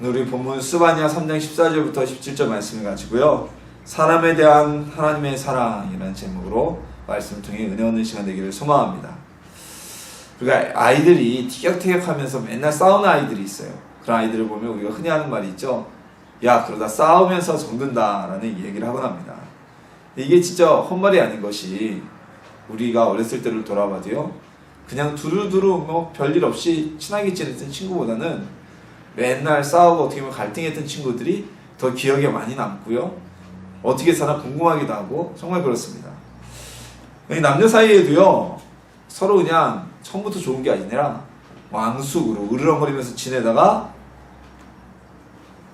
우리 본문 스바냐 3장 14절부터 17절 말씀을 가지고요. 사람에 대한 하나님의 사랑이라는 제목으로 말씀을 통해 은혜 얻는 시간 되기를 소망합니다. 우리가 아이들이 티격태격하면서 맨날 싸우는 아이들이 있어요. 그런 아이들을 보면 우리가 흔히 하는 말이 있죠. 야 그러다 싸우면서 정든다라는 얘기를 하곤 합니다. 이게 진짜 헛말이 아닌 것이 우리가 어렸을 때를 돌아봐도요. 그냥 두루두루 뭐 별일 없이 친하게 지냈던 친구보다는 맨날 싸우고 어떻게 보면 갈등했던 친구들이 더 기억에 많이 남고요. 어떻게 사나 궁금하기도 하고 정말 그렇습니다. 이 남녀 사이에도요. 서로 그냥 처음부터 좋은 게 아니라 왕숙으로 으르렁거리면서 지내다가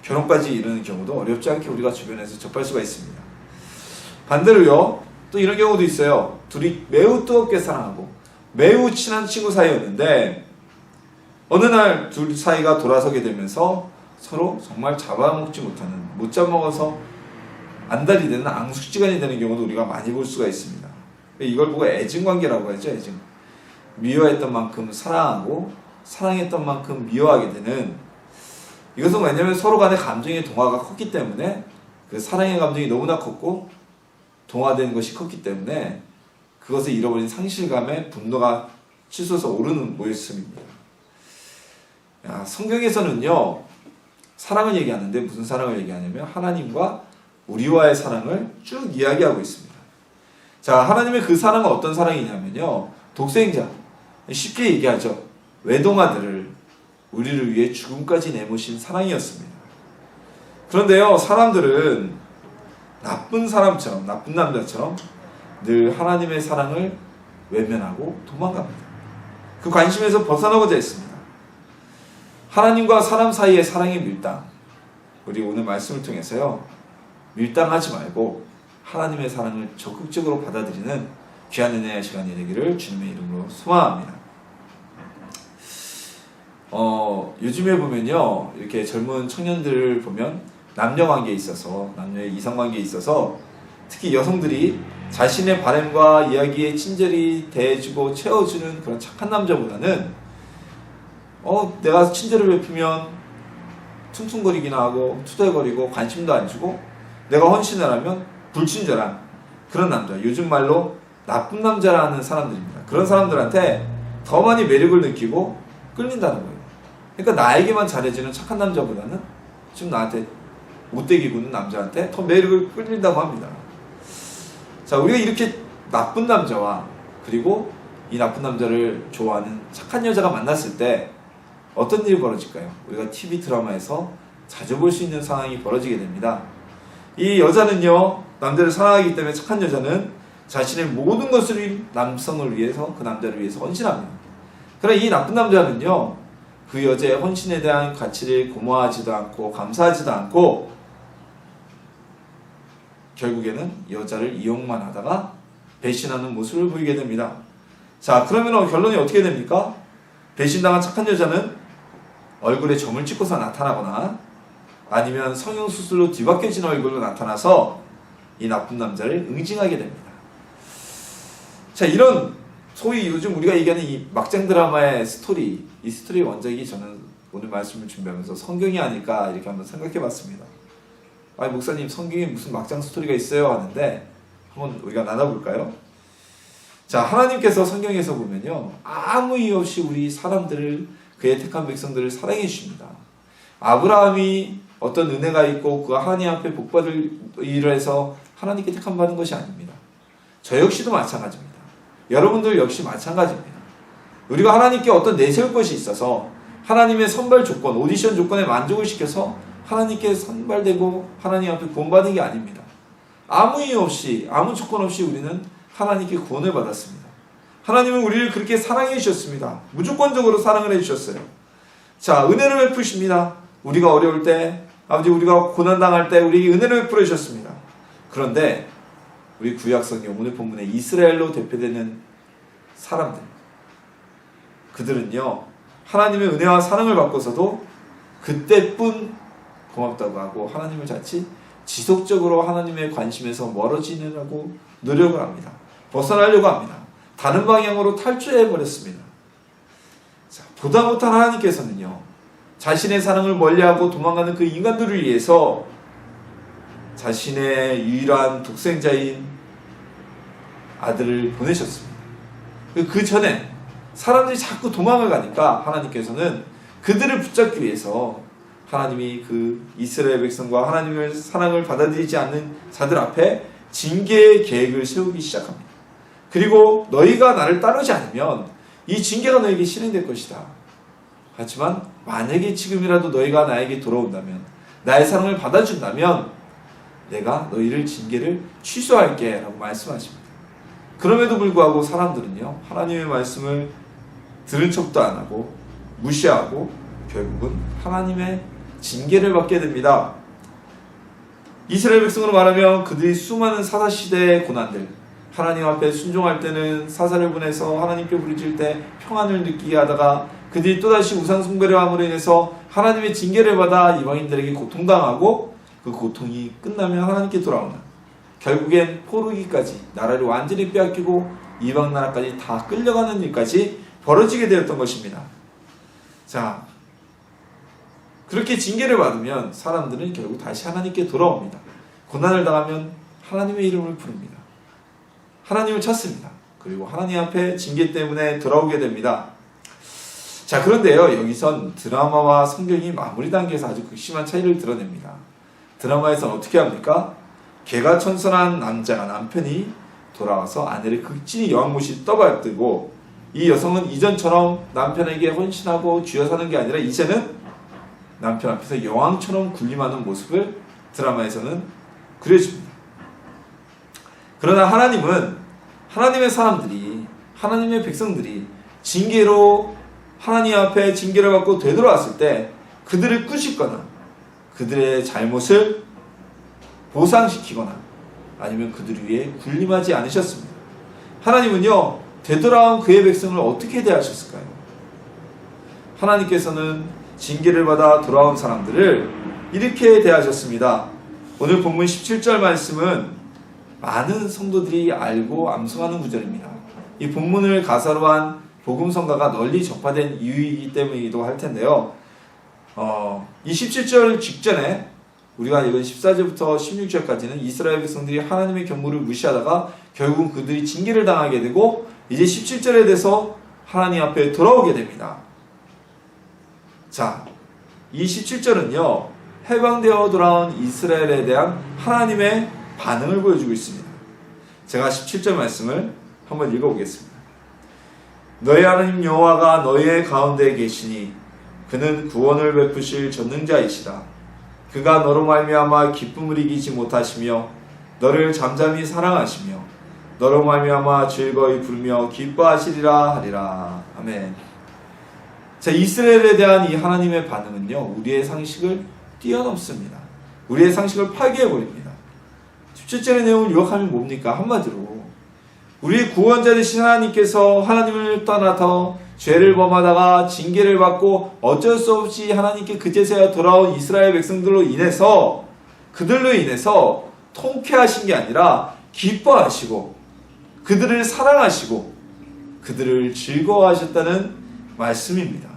결혼까지 이르는 경우도 어렵지 않게 우리가 주변에서 접할 수가 있습니다. 반대로요. 또 이런 경우도 있어요. 둘이 매우 뜨겁게 사랑하고 매우 친한 친구 사이였는데 어느 날 둘 사이가 돌아서게 되면서 서로 정말 잡아먹지 못하는 못 잡먹어서 안달이 되는 앙숙지간이 되는 경우도 우리가 많이 볼 수가 있습니다. 이걸 보고 애증관계라고 하죠. 애증. 미워했던 만큼 사랑하고 사랑했던 만큼 미워하게 되는 이것은 왜냐하면 서로 간의 감정의 동화가 컸기 때문에 그 사랑의 감정이 너무나 컸고 동화된 것이 컸기 때문에 그것을 잃어버린 상실감에 분노가 치솟아 오르는 모습입니다. 야, 성경에서는요 사랑을 얘기하는데 무슨 사랑을 얘기하냐면 하나님과 우리와의 사랑을 쭉 이야기하고 있습니다. 자 하나님의 그 사랑은 어떤 사랑이냐면요 독생자 쉽게 얘기하죠 외동아들을 우리를 위해 죽음까지 내모신 사랑이었습니다. 그런데요 사람들은 나쁜 사람처럼 나쁜 남자처럼 늘 하나님의 사랑을 외면하고 도망갑니다. 그 관심에서 벗어나고자 했습니다. 하나님과 사람 사이의 사랑의 밀당. 우리 오늘 말씀을 통해서요. 밀당하지 말고 하나님의 사랑을 적극적으로 받아들이는 귀한 은혜의 시간이 되기를 주님의 이름으로 소망합니다. 어, 요즘에 보면요. 이렇게 젊은 청년들을 보면 남녀 관계에 있어서 남녀의 이성 관계에 있어서 특히 여성들이 자신의 바램과 이야기에 친절히 대해주고 채워주는 그런 착한 남자보다는 어 내가 친절을 베푸면 퉁퉁거리기나 하고 투덜거리고 관심도 안 주고 내가 헌신을 하면 불친절한 그런 남자. 요즘 말로 나쁜 남자라는 사람들입니다. 그런 사람들한테 더 많이 매력을 느끼고 끌린다는 거예요. 그러니까 나에게만 잘해주는 착한 남자보다는 좀 나한테 못되게 구는 남자한테 더 매력을 끌린다고 합니다. 자, 우리가 이렇게 나쁜 남자와 그리고 이 나쁜 남자를 좋아하는 착한 여자가 만났을 때 어떤 일이 벌어질까요? 우리가 TV 드라마에서 자주 볼 수 있는 상황이 벌어지게 됩니다. 이 여자는요, 남자를 사랑하기 때문에 착한 여자는 자신의 모든 것을 남성을 위해서 그 남자를 위해서 헌신합니다. 그러나 이 나쁜 남자는요, 그 여자의 헌신에 대한 가치를 고마워하지도 않고 감사하지도 않고 결국에는 여자를 이용만 하다가 배신하는 모습을 보이게 됩니다. 자, 그러면 결론이 어떻게 됩니까? 배신당한 착한 여자는 얼굴에 점을 찍고서 나타나거나 아니면 성형수술로 뒤바뀌어진 얼굴로 나타나서 이 나쁜 남자를 응징하게 됩니다. 자, 이런 소위 요즘 우리가 얘기하는 이 막장 드라마의 스토리, 이 스토리 원작이 저는 오늘 말씀을 준비하면서 성경이 아닐까 이렇게 한번 생각해 봤습니다. 아니 목사님 성경에 무슨 막장 스토리가 있어요 하는데 한번 우리가 나눠볼까요? 자 하나님께서 성경에서 보면요 아무 이유 없이 우리 사람들을 그의 택한 백성들을 사랑해 주십니다. 아브라함이 어떤 은혜가 있고 그 하나님 앞에 복받을 일을 해서 하나님께 택함 받은 것이 아닙니다. 저 역시도 마찬가지입니다. 여러분들 역시 마찬가지입니다. 우리가 하나님께 어떤 내세울 것이 있어서 하나님의 선발 조건, 오디션 조건에 만족을 시켜서 하나님께 선발되고 하나님 앞에 구원받은 게 아닙니다. 아무 이유 없이 아무 조건 없이 우리는 하나님께 구원을 받았습니다. 하나님은 우리를 그렇게 사랑해 주셨습니다. 무조건적으로 사랑을 해 주셨어요. 자, 은혜를 베푸십니다. 우리가 어려울 때, 아버지 우리가 고난 당할 때 우리에게 은혜를 베풀어 주셨습니다. 그런데 우리 구약성경 오늘 본문에 이스라엘로 대표되는 사람들 그들은요. 하나님의 은혜와 사랑을 받고서도 그때뿐 고맙다고 하고 하나님을 자칫 지속적으로 하나님의 관심에서 멀어지느라고 노력을 합니다. 벗어나려고 합니다. 다른 방향으로 탈주해 버렸습니다. 자, 보다 못한 하나님께서는요. 자신의 사랑을 멀리하고 도망가는 그 인간들을 위해서 자신의 유일한 독생자인 아들을 보내셨습니다. 그 전에 사람들이 자꾸 도망을 가니까 하나님께서는 그들을 붙잡기 위해서 하나님이 그 이스라엘 백성과 하나님의 사랑을 받아들이지 않는 자들 앞에 징계의 계획을 세우기 시작합니다. 그리고 너희가 나를 따르지 않으면 이 징계가 너에게 실행될 것이다. 하지만 만약에 지금이라도 너희가 나에게 돌아온다면 나의 사랑을 받아준다면 내가 너희를 징계를 취소할게 라고 말씀하십니다. 그럼에도 불구하고 사람들은요 하나님의 말씀을 들은 척도 안 하고 무시하고 결국은 하나님의 징계를 받게 됩니다. 이스라엘 백성으로 말하면 그들이 수많은 사사 시대의 고난들, 하나님 앞에 순종할 때는 사사를 보내서 하나님께 부르짖을 때 평안을 느끼게 하다가 그들이 또다시 우상 숭배를 함으로 인해서 하나님의 징계를 받아 이방인들에게 고통당하고 그 고통이 끝나면 하나님께 돌아오는 결국엔 포르기까지 나라를 완전히 빼앗기고 이방 나라까지 다 끌려가는 일까지 벌어지게 되었던 것입니다. 자, 그렇게 징계를 받으면 사람들은 결국 다시 하나님께 돌아옵니다. 고난을 당하면 하나님의 이름을 부릅니다. 하나님을 찾습니다. 그리고 하나님 앞에 징계 때문에 돌아오게 됩니다. 자, 그런데요, 여기선 드라마와 성경이 마무리 단계에서 아주 극심한 차이를 드러냅니다. 드라마에서는 어떻게 합니까? 개가 천선한 남자가 남편이 돌아와서 아내를 극진히 여왕못이 떠받들고 이 여성은 이전처럼 남편에게 헌신하고 쥐어 사는 게 아니라 이제는 남편 앞에서 여왕처럼 군림하는 모습을 드라마에서는 그려줍니다. 그러나 하나님은 하나님의 사람들이 하나님의 백성들이 징계로 하나님 앞에 징계를 받고 되돌아왔을 때 그들을 꾸짖거나 그들의 잘못을 보상시키거나 아니면 그들 위해 군림하지 않으셨습니다. 하나님은요 되돌아온 그의 백성을 어떻게 대하셨을까요? 하나님께서는 징계를 받아 돌아온 사람들을 이렇게 대하셨습니다. 오늘 본문 17절 말씀은 많은 성도들이 알고 암송하는 구절입니다. 이 본문을 가사로 한 복음성가가 널리 전파된 이유이기 때문이기도 할 텐데요. 어, 이 17절 직전에 우리가 읽은 14절부터 16절까지는 이스라엘 백성들이 하나님의 경무를 무시하다가 결국 그들이 징계를 당하게 되고 이제 17절에 대해서 하나님 앞에 돌아오게 됩니다. 자, 이 17절은요, 해방되어 돌아온 이스라엘에 대한 하나님의 반응을 보여주고 있습니다. 제가 17절 말씀을 한번 읽어보겠습니다. 너희 하나님 여호와가 너희의 가운데 계시니 그는 구원을 베푸실 전능자이시다. 그가 너로 말미암아 기쁨을 이기지 못하시며 너를 잠잠히 사랑하시며 너로 말미암아 즐거이 불며 기뻐하시리라 하리라. 아멘. 자, 이스라엘에 대한 이 하나님의 반응은요, 우리의 상식을 뛰어넘습니다. 우리의 상식을 파괴해 버립니다. 17절의 내용을 요약하면 뭡니까? 한마디로. 우리의 구원자 되신 하나님께서 하나님을 떠나서 죄를 범하다가 징계를 받고 어쩔 수 없이 하나님께 그제서야 돌아온 이스라엘 백성들로 인해서 그들로 인해서 통쾌하신 게 아니라 기뻐하시고 그들을 사랑하시고 그들을 즐거워하셨다는 말씀입니다.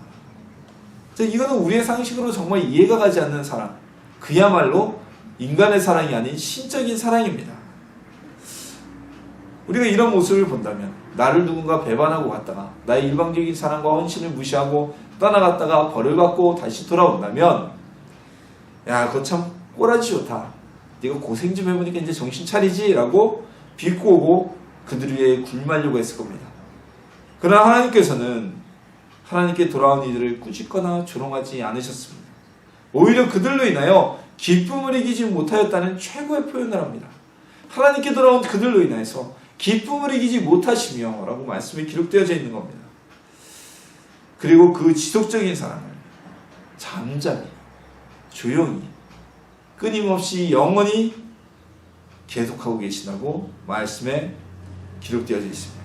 이거는 우리의 상식으로 정말 이해가 가지 않는 사랑. 그야말로 인간의 사랑이 아닌 신적인 사랑입니다. 우리가 이런 모습을 본다면 나를 누군가 배반하고 갔다가 나의 일방적인 사랑과 헌신을 무시하고 떠나갔다가 벌을 받고 다시 돌아온다면 야 그거 참 꼬라지 좋다. 네가 고생 좀 해보니까 이제 정신 차리지 라고 비꼬 오고 그들 위해 굴말려고 했을 겁니다. 그러나 하나님께서는 하나님께 돌아온 이들을 꾸짖거나 조롱하지 않으셨습니다. 오히려 그들로 인하여 기쁨을 이기지 못하였다는 최고의 표현을 합니다. 하나님께 돌아온 그들로 인해서 기쁨을 이기지 못하시며 라고 말씀이 기록되어져 있는 겁니다. 그리고 그 지속적인 사랑을 잠잠히 조용히 끊임없이 영원히 계속하고 계시다고 말씀에 기록되어져 있습니다.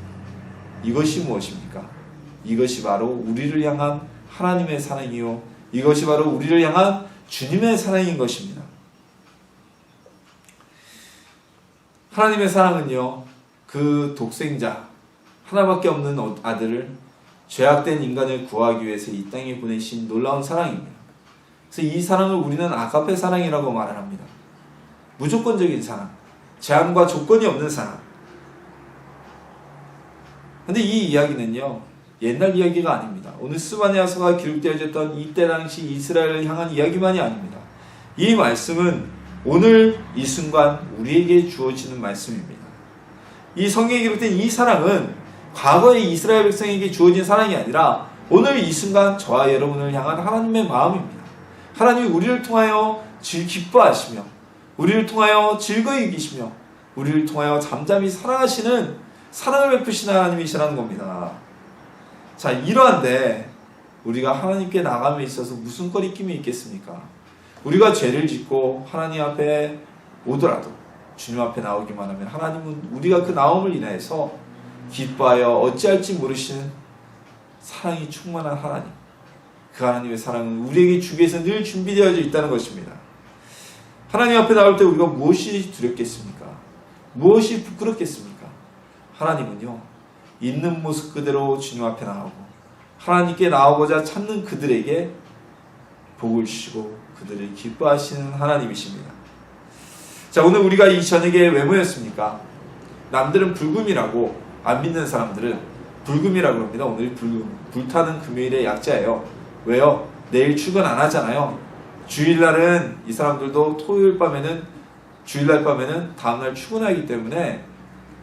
이것이 무엇입니까? 이것이 바로 우리를 향한 하나님의 사랑이요. 이것이 바로 우리를 향한 주님의 사랑인 것입니다. 하나님의 사랑은요, 그 독생자, 하나밖에 없는 아들을 죄악된 인간을 구하기 위해서 이 땅에 보내신 놀라운 사랑입니다. 그래서 이 사랑을 우리는 아가페 사랑이라고 말을 합니다. 무조건적인 사랑, 제한과 조건이 없는 사랑. 근데 이 이야기는요, 옛날 이야기가 아닙니다. 오늘 스바냐서가 기록되어졌던 이때 당시 이스라엘을 향한 이야기만이 아닙니다. 이 말씀은 오늘 이 순간 우리에게 주어지는 말씀입니다. 이 성경에 기록된 이 사랑은 과거의 이스라엘 백성에게 주어진 사랑이 아니라 오늘 이 순간 저와 여러분을 향한 하나님의 마음입니다. 하나님이 우리를 통하여 즐 기뻐하시며 우리를 통하여 즐거이 이기시며 우리를 통하여 잠잠히 사랑하시는 사랑을 베푸시는 하나님이시라는 겁니다. 자, 이러한데 우리가 하나님께 나감에 있어서 무슨 거리낌이 있겠습니까? 우리가 죄를 짓고 하나님 앞에 오더라도 주님 앞에 나오기만 하면 하나님은 우리가 그 나옴을 인하여서 기뻐하여 어찌할지 모르시는 사랑이 충만한 하나님. 그 하나님의 사랑은 우리에게 주기 위해서 늘 준비되어져 있다는 것입니다. 하나님 앞에 나올 때 우리가 무엇이 두렵겠습니까? 무엇이 부끄럽겠습니까? 하나님은요, 있는 모습 그대로 주님 앞에 나오고, 하나님께 나오고자 찾는 그들에게 복을 주시고, 그들을 기뻐하시는 하나님이십니다. 자, 오늘 우리가 이 저녁에 왜 모였습니까? 남들은 불금이라고, 안 믿는 사람들은 불금이라고 합니다. 오늘 불금. 불타는 금요일의 약자예요. 왜요? 내일 출근 안 하잖아요. 주일날은 이 사람들도 토요일 밤에는 주일날 밤에는 다음날 출근하기 때문에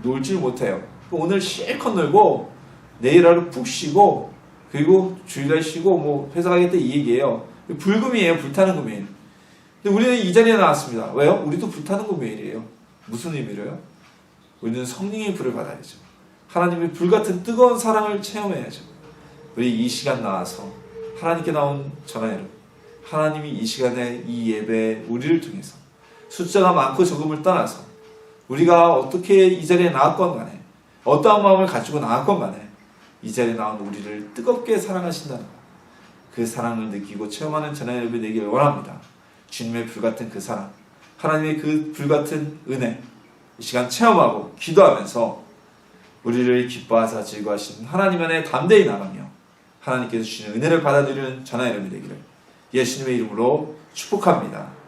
놀질 못해요. 오늘 실컷 놀고 내일 하루 푹 쉬고 그리고 주일날 쉬고 뭐 회사 가겠다 이 얘기예요. 불금이에요. 불타는 금요일. 근데 우리는 이 자리에 나왔습니다. 왜요? 우리도 불타는 금요일이에요. 무슨 의미로요? 우리는 성령의 불을 받아야죠. 하나님의 불같은 뜨거운 사랑을 체험해야죠. 우리 이 시간 나와서 하나님께 나온 전화 여러분, 하나님이 이 시간에 이 예배에 우리를 통해서 숫자가 많고 적음을 떠나서 우리가 어떻게 이 자리에 나왔건 간에 어떠한 마음을 가지고 나왔건 간에 이 자리에 나온 우리를 뜨겁게 사랑하신다는 것. 그 사랑을 느끼고 체험하는 전화 여러분 되기를 원합니다. 주님의 불같은 그 사랑, 하나님의 그 불같은 은혜, 이 시간 체험하고 기도하면서 우리를 기뻐하사 즐거하시는 하나님 안에 담대히 나가며 하나님께서 주시는 은혜를 받아들이는 전화 여러분이 되기를 예수님의 이름으로 축복합니다.